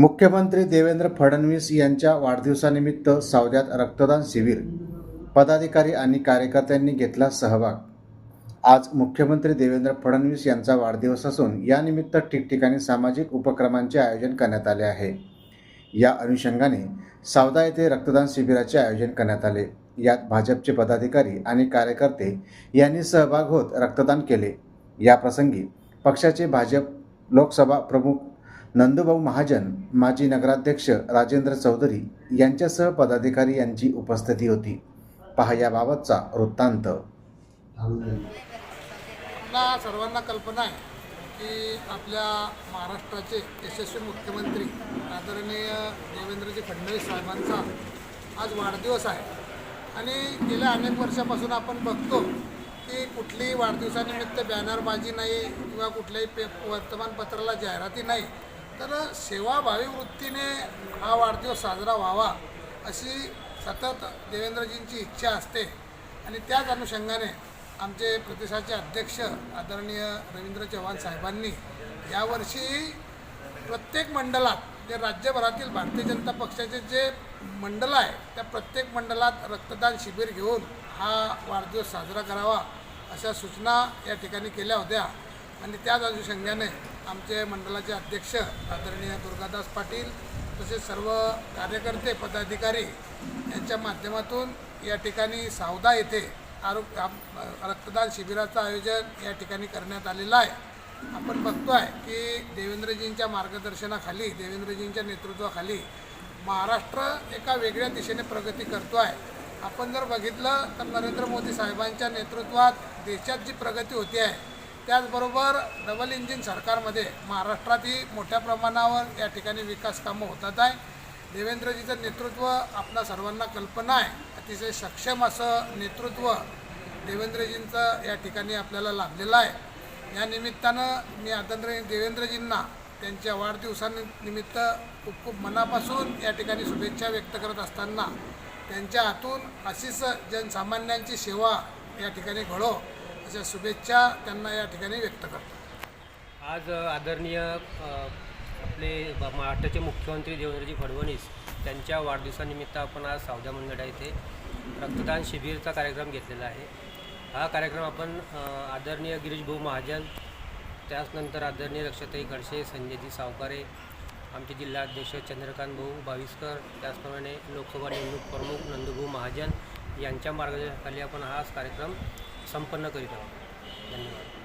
मुख्यमंत्री देवेंद्र फडणवीस यांच्या वाढदिवसानिमित्त सावद्यात रक्तदान शिबिर. पदाधिकारी आणि कार्यकर्त्यांनी घेतला सहभाग. आज मुख्यमंत्री देवेंद्र फडणवीस यांचा वाढदिवस असून यानिमित्त ठिकठिकाणी सामाजिक उपक्रमांचे आयोजन करण्यात आले आहे. या अनुषंगाने सावदा येथे रक्तदान शिबिराचे आयोजन करण्यात आले. यात भाजपचे पदाधिकारी आणि कार्यकर्ते यांनी सहभाग होत रक्तदान केले. या प्रसंगी पक्षाचे भाजप लोकसभा प्रमुख नंदुभाऊ महाजन माजी नगराध्यक्ष राजेंद्र चौधरी यांच्यासह पदाधिकारी यांची उपस्थिती होती. पहा याबाबतचा वृत्तांत. आपल्या सर्वांना कल्पना आहे की आपल्या महाराष्ट्राचे यशस्वी मुख्यमंत्री आदरणीय देवेंद्रजी फडणवीस साहेबांचा आज वाढदिवस आहे. आणि गेल्या अनेक वर्षापासून आपण बघतो की कुठलीही वाढदिवसानिमित्त बॅनरबाजी नाही किंवा कुठल्याही पे वर्तमानपत्राला जाहिराती नाही. तर सेवाभावी वृत्तीने हा वाढदिवस साजरा व्हावा अशी सतत देवेंद्रजींची इच्छा असते. आणि त्याच अनुषंगाने आमचे प्रदेशाचे अध्यक्ष आदरणीय रवींद्र चव्हाण साहेबांनी यावर्षी प्रत्येक मंडलात जे राज्यभरातील भारतीय जनता पक्षाचे जे मंडळ आहे त्या प्रत्येक मंडलात रक्तदान शिबिर घेऊन हा वाढदिवस साजरा करावा अशा सूचना या ठिकाणी केल्या होत्या. आणि त्याच अनुषंगाने आमचे मंडळाचे अध्यक्ष आदरणीय दुर्गादास पाटील तसेच सर्व कार्यकर्ते पदाधिकारी यांच्या माध्यमातून या ठिकाणी सावदा येथे आरोग्य रक्तदान शिबिराचं आयोजन या ठिकाणी करण्यात आलेलं आहे. आपण बघतो आहे की देवेंद्रजींच्या मार्गदर्शनाखाली देवेंद्रजींच्या नेतृत्वाखाली महाराष्ट्र एका वेगळ्या दिशेने प्रगती करतो आहे आपण जर बघितलं तर नरेंद्र मोदी साहेबांच्या नेतृत्वात देशात जी प्रगती होती आहे त्याचबरोबर डबल इंजिन सरकारमध्ये महाराष्ट्रातही मोठ्या प्रमाणावर या ठिकाणी विकास कामं होतात आहे. देवेंद्रजीचं नेतृत्व आपल्या सर्वांना कल्पना आहे. अतिशय सक्षम असं नेतृत्व देवेंद्रजींचं या ठिकाणी आपल्याला लाभलेलं आहे. या निमित्तानं मी आदरणीय देवेंद्रजींना त्यांच्या वाढदिवसानिमित्त खूप खूप मनापासून या ठिकाणी शुभेच्छा व्यक्त करत असताना त्यांच्या हातून अशीच जनसामान्यांची सेवा या ठिकाणी घडो. वाढदिवसाच्या शुभेच्छा त्यांना या ठिकाणी व्यक्त करतो. आज आदरणीय आपले महाराष्ट्राचे मुख्यमंत्री देवेंद्रजी फडणवीस त्यांच्या वाढदिवसानिमित्त आपण आज सावजा मंगडा येथे रक्तदान शिबिरचा कार्यक्रम घेतलेला आहे. हा कार्यक्रम आपण आदरणीय गिरीश भाऊ महाजन त्याचनंतर आदरणीय रक्षताई खडसे संजयजी सावकारे आमचे जिल्हाध्यक्ष चंद्रकांत भाऊ भाविस्कर त्याचप्रमाणे लोकसभा निवडणूक प्रमुख नंदुभाऊ महाजन यांच्या मार्गदर्शनाखाली आपण हाच कार्यक्रम संपन्न करीत आहोत. धन्यवाद.